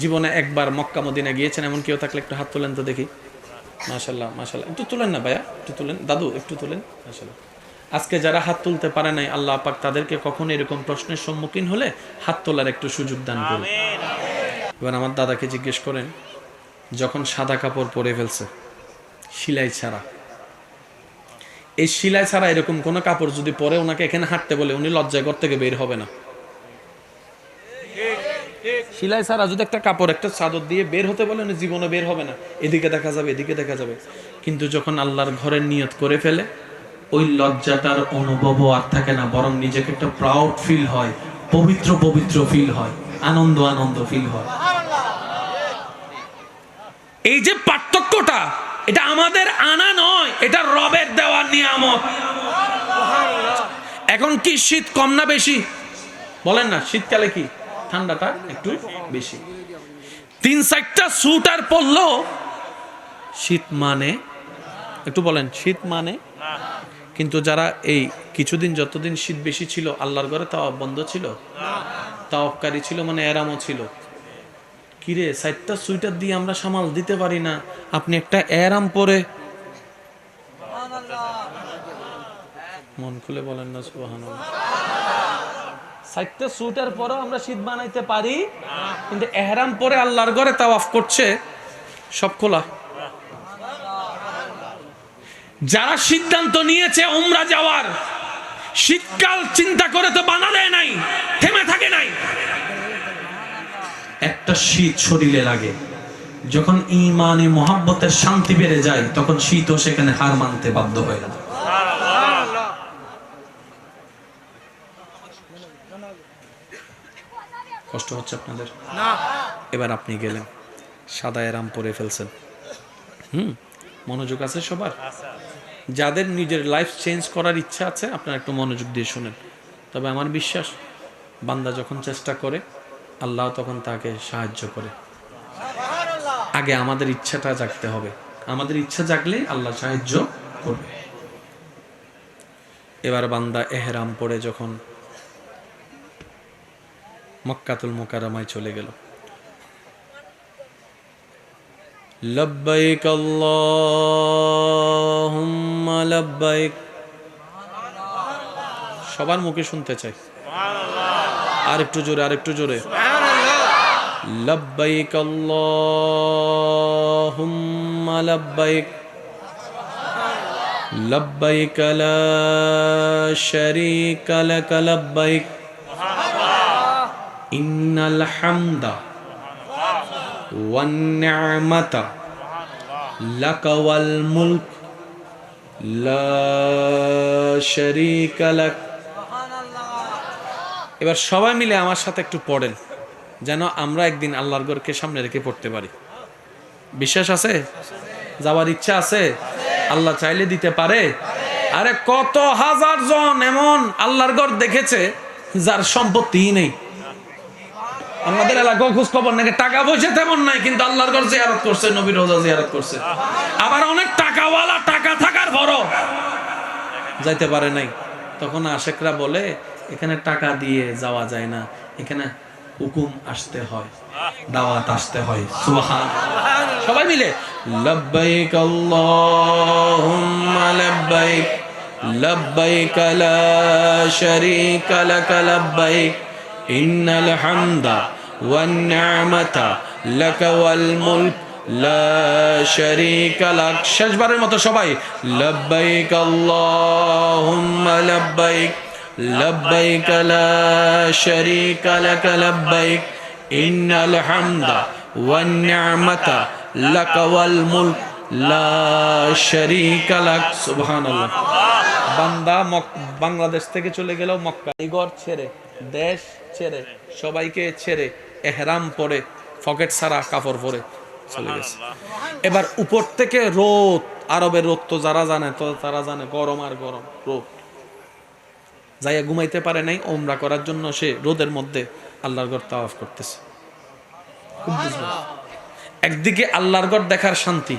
জীবনে একবার Mecca Medina গিয়েছেন, এমন কেউ থাকলে একটু হাত তোলেন তো দেখি। মাশাল্লাহ মাশাল্লাহ। একটু তুলেন না ভাইয়া? একটু তুলেন। দাদু, একটু তুলেন। মাশাল্লাহ। আজকে যারা হাত তুলতে পারে নাই, আল্লাহ পাক তাদেরকে কখনো এরকম প্রশ্নের সম্মুখীন হলে হাত তোলার একটু সুযোগ দান করুন। এবার আমার দাদাকে জিজ্ঞেস করেন, যখন সাদা কাপড় পরে ফেলছে, সিলাই ছাড়া। এই সিলাই ছাড়া এরকম কোনো কাপড় যদি পরে ওনাকে এখানে হাঁটতে বলে, উনি লজ্জায় ঘর থেকে বের হবে না। সিলাই ছাড়া যদি একটা কাপড়, একটা চাদর দিয়ে বের হতে বলে জীবনে বের হবে না। এদিকে দেখা যাবে, এদিকে দেখা যাবে। কিন্তু যখন আল্লাহর ঘরের নিয়ত করে ফেলে, ওই লজ্জাটার অনুভবও আর থাকে না, বরং নিজেকে একটা প্রাউড ফিল হয়, পবিত্র পবিত্র ফিল হয়, আনন্দ আনন্দ ফিল হয়। এই যে পার্থক্যটা, এটা আমাদের আনা নয়, এটা রবের দেওয়ার নিয়ামত। এখন কি শীত কম না বেশি? বলেন না, শীতকালে কি? ঠান্ডাটা একটু বেশি। তিন চারটা সুটার পরলো, শীত মানে? একটু বলেন, শীত মানে? কিন্তু যারা এই কিছুদিন যতদিন শীত বেশি ছিল, আল্লাহর ঘরে তাও বন্ধ ছিল? তাওয়াবকারী ছিল মানে এরামও ছিল। কিরে সাইটটা সুইটার দিয়ে আমরা সামাল দিতে পারি না? আপনি একটা এরাম পরে। মন খুলে বলেন না সুবাহান সুইটার পরেও আমরা শীত বানাইতে পারি। কিন্তু এহরাম পরে আল্লাহর ঘরে তাওয়াফ করছে, সব খোলা। যারা সিদ্ধান্ত নিয়েছে ওমরা যাওয়ার, শীতকাল চিন্তা করে তো বানা দেয় নাই, থেমে থাকে নাই। একটা শীত শরীরে লাগে, যখন ইমানে মোহাব্বতের শান্তি বেড়ে যায়, তখন শীতও সেখানে হার মানতে বাধ্য হয়ে যায়। কষ্ট হচ্ছে আপনাদের? এবার আপনি গেলেন। সাদা এরাম পরে ফেলছেন। হুম মনোযোগ আছে সবার? যাদের নিজের লাইফ চেঞ্জ করার ইচ্ছা আছে আপনারা একটু মনোযোগ দিয়ে শুনেন। তবে আমার বিশ্বাস বান্দা যখন চেষ্টা করে আল্লাহ তখন তাকে সাহায্য করে। আগে আমাদের ইচ্ছাটা জাগতে হবে। আমাদের ইচ্ছা জাগলে আল্লাহ সাহায্য করবে। এবার বান্দা এহরাম পড়ে যখন মক্কাতুল মোকারামায় চলে গেল। লব্বাইক আল্লাহুম্মা লব্বাইক। সবার মুখে শুনতে চাই। আর একটু জোরে আর একটু জোরে। লব্বাইক আল্লাহুম্মা লব্বাইক। লব্বাইক লা শারীকা লাক লব্বাইক। হামদা ওয়ান নি'মাতা লাক ওয়াল মুলক লা শারীকা এবার সবাই মিলে আমার সাথে একটু পড়েন, যেন আমরা একদিন আল্লাহর গড়কে সামনে রেখে পড়তে পারি। বিশ্বাস আছে? যাওয়ার ইচ্ছা আছে? আল্লাহ চাইলে দিতে পারে। আরে কত হাজার জন এমন আল্লাহর গড় দেখেছে, যার সম্পত্তি নেই। আমাদের এলাকায় খোঁজ খবর নাকি টাকা পয়সা তেমন নাই, কিন্তু আল্লাহর ঘর জিয়ারত করছে, নবীর রোজা জিয়ারত করছে। আবার অনেক টাকাওয়ালা, টাকা থাকার বড়। যাইতে পারে নাই। তখন আশেকরা বলে, এখানে টাকা দিয়ে যাওয়া যায় না। এখানে হুকুম আসতে হয়, দাওয়াত আসতে হয়। সুবহান সবাই মিলে, লব্বাইক আল্লাহুম্মা লব্বাইক লব্বাইক লা শারীকা লাক লব্বাইক, ইন্নাল হামদা শেষবারের মতো সবাই, লব্বাইক আল্লাহুম্মা লব্বাইক লব্বাইক লা শারীকা লাক লব্বাইক। ইন্নাল হামদা ওয়ান নি'মাতা লাক ওয়াল মুলক, লা শারীকা লাক। সুবহানাল্লাহ। বান্দা বাংলাদেশ থেকে চলে গেল মক্কা। ঘর ছেড়ে, দেশ ছেড়ে, সবাইকে ছেড়ে এহরাম পরে ফকেট ছাড়া কাপড় পরে চলে গেছে। এবার উপর থেকে রোদ আরবের রোদ তো যারা জানে তো তারা জানে গরম আর গরম রোদ। যাইয়া ঘুমাইতে পারে নাই ওমরা করার জন্য সে রোদের মধ্যে আল্লাহর ঘর তাওয়াফ করতেছে। একদিকে আল্লাহর ঘর দেখার শান্তি